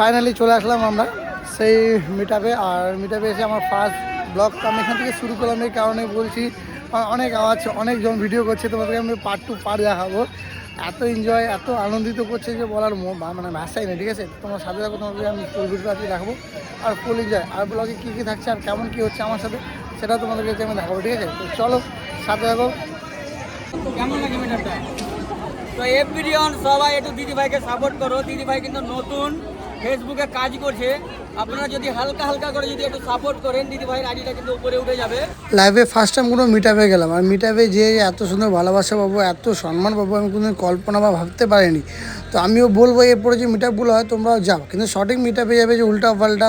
Finally চলে আসলাম আমরা সেই মিটাপে আর মিটাপে এসে আমার ফার্স্ট ব্লগ আমি এখান থেকে শুরু করলাম এই কারণে বলছি অনেক আওয়াজ, অনেকজন ভিডিও করছে। তোমাদেরকে আমি পার্ট টু পার্ট দেখাবো। এত এনজয় এত আনন্দিত করছে যে বলার মানে ভাষাই নেই, ঠিক আছে? তোমার সাথে থাকো তোমাকে আমি ফুল ভিডিও আজকে দেখাবো। আর ফুল এনজয় আর ব্লগে কী কী থাকছে, আর কেমন কী হচ্ছে আমার সাথে, সেটা তোমাদেরকে আমি দেখাবো, ঠিক আছে? তো চলো, সাথে থাকো। কেমন লাগে মিটারটা তো এভরিওয়ান সবাই একটু দিদি ভাইকে সাপোর্ট করো। দিদি ভাই কিন্তু নতুন। ফেসবুকে কাজ করছে, আপনারা যদি হালকা হালকা করে যদি একটু সাপোর্ট করেন, দিদি ভাইয়ের আইডিটা কিন্তু উপরে উঠে যাবে। লাইভে ফার্স্ট টাইম কোনো মিট আপে গেলাম, আর মিট আপে যে এত সুন্দর ভালোবাসা পাবো, এত সম্মান পাবো, আমি কোনোদিন কল্পনা বা ভাবতে পারিনি। তো আমিও বলব, এরপরে যে মিট আপগুলো হয়, তোমরাও যাও। কিন্তু সঠিক মিট আপে যাবে যে উল্টা পাল্টা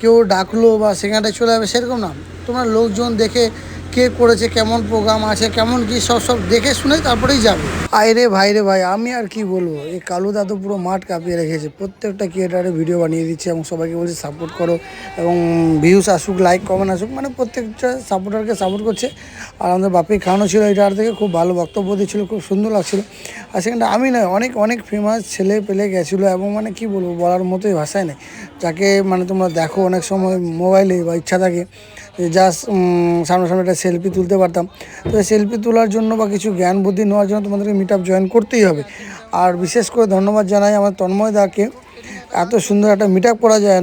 কেউ ডাকলো বা সেখানটায় চলে যাবে, সেরকম না। তোমরা লোকজন দেখে কে করেছে, কেমন প্রোগ্রাম আছে, কেমন কি, সব সব দেখে শুনে তারপরেই যাবে। আরে ভাই রে ভাই, আমি আর কি বলব? এই কালু দাদু পুরো মাঠ কাঁপিয়ে রেখেছে। প্রত্যেকটা ক্রিয়েটারে ভিডিও বানিয়ে দিচ্ছে এবং সবাইকে বলছে সাপোর্ট করো। এবং ভিউস আসুক লাইক কমেন্ট আসুক মানে প্রত্যেকটা সাপোর্টারকে সাপোর্ট করছে। আর আমাদের বাপি খাওয়ানো ছিল এটার থেকে, খুব ভালো বক্তব্য দিচ্ছিল, খুব সুন্দর লাগছিল। আর সেখানটা আমি নয়, অনেক অনেক ফেমাস ছেলে পেলে গেছিল এবং মানে কি বলব, বলার মতোই ভাষায় নেই। যাকে মানে তোমরা দেখো অনেক সময় মোবাইলে বা ইচ্ছা থাকে। জাস্ট সামনাসামনি একটা সেলফি তুলতে পারতাম। তো সেলফি তোলার জন্য বা কিছু জ্ঞান বুদ্ধি নেওয়ার জন্য তোমাদেরকে মিট আপ জয়েন করতেই হবে। আর বিশেষ করে ধন্যবাদ জানাই আমার তন্ময় দাকে। এত সুন্দর একটা মিট আপ করা যায়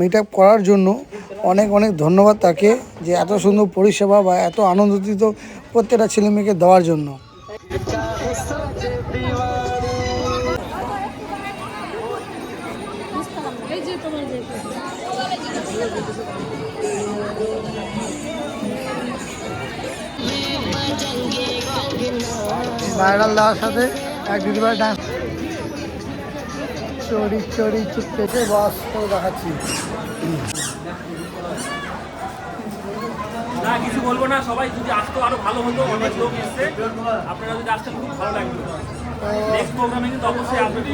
মিট আপ করার জন্য অনেক অনেক ধন্যবাদ তাকে যে এত সুন্দর পরিষেবা বা এত আনন্দিত প্রত্যেকটা ছেলে মেয়েকে দেওয়ার জন্য। ভাইরাল দেওয়ার সাথে এক দিদিভাই ডান্স চড়ি চড়ি চুপকে বস করে দেখাচ্ছি। না কিছু বলব না সবাই যদি আসতো আরও ভালো হতো অনেক লোক এসছে। আপনারা যদি আসতেন খুব ভালো লাগতো। নেক্সট প্রোগ্রামে কিন্তু অবশ্যই আসবেন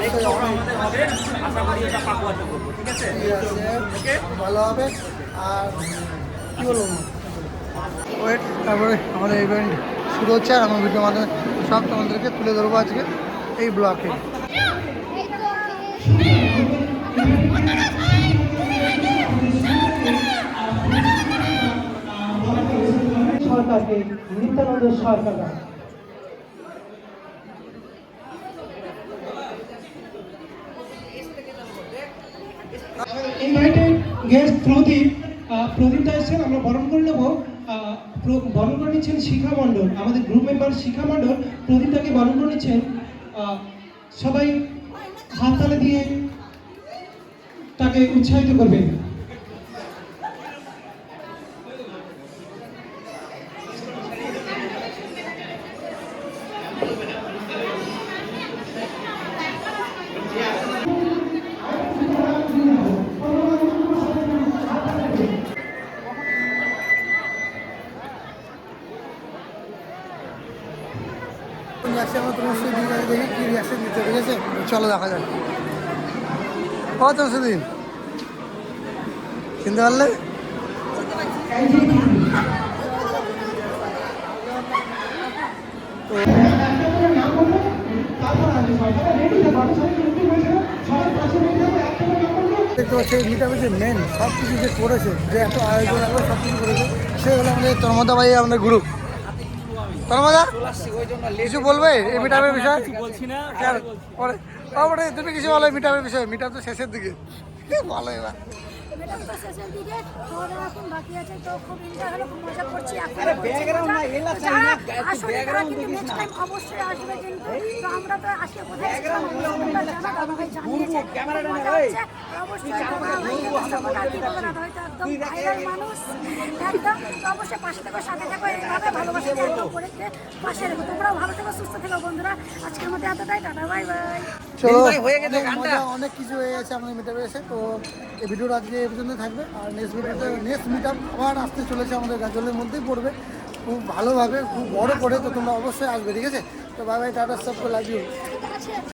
নেক্সট প্রোগ্রাম আমাদের হবে। আশা করি এটা পাকুয়াতে করব ঠিক আছে? ওকে ভালো হবে। আর কি বলব? ওয়েট তারপরে আমাদের ইভেন্ট শুরু হচ্ছে আর আমার ভিডিওর মাধ্যমে সব তোমাদেরকে তুলে ধরবো আজকে এই ব্লকে সরকারকে নিত্যানন্দ সরকার ইনভাইটেড গেস্ট প্রদীপ প্রদীপ দা এসেছেন আমরা বরণ করে নেব। বরণ করে নিচ্ছেন শিখা মণ্ডল। আমাদের গ্রুপ মেম্বার শিখা মণ্ডল প্রদীপটাকে বরণ করে নিচ্ছেন। সবাই হাততালে দিয়ে তাকে উৎসাহিত করবেন। চলো দেখা যাক। কত সেদিন চিনতে পারলে? দেখতে পাচ্ছি, এই যে মেন সব কিছু যে করেছে, যে এত আয়োজন সব কিছু করেছে, সে হলো আমাদের তর্মদা ভাই আমাদের গ্রুপ তর্মদা কিছু বলবে? এই মিটাপের বিষয়ে? বলছি না। পরে তুমি কিছু বলো মিটাপের বিষয়ে মিটাপ তো শেষের দিকে। ভালো এবার ম্যাডাম তো শেষের দিকে খাওয়া এখন বাকি আছে তো খুব এনজয় হলো খুব মজা করছি এখন আসলে তারা কিন্তু নেক্সট টাইম অবশ্যই আসবে কিন্তু তো আমরা তো আজকে কোথায় জানিয়েছে মজা হচ্ছে অবশ্যই তো একদম ভাইরাল মানুষ একদম অবশ্যই পাশে থেকো সাথে থেকো এইভাবে ভালোবাসা করে পাশে রেখো। তোমরাও ভালো থেকো সুস্থ থেকো বন্ধুরা। আজকের মধ্যে এতটাই টাটা বাই বাই। অনেক অনেক কিছু হয়ে গেছে আমাদের মিটাপে এসে। তো এই ভিডিওটা আজকে এই পর্যন্ত থাকবে। আর নেক্সট ভিডিওতে নেক্সট মিটআপ আবার আসতে চলেছে আমাদের গাজলের মধ্যেই পড়বে। খুব ভালোভাবে খুব বড় করে তো তোমরা অবশ্যই আসবে ঠিক আছে? তো বাই বাই টাটা সব লাভ ইউ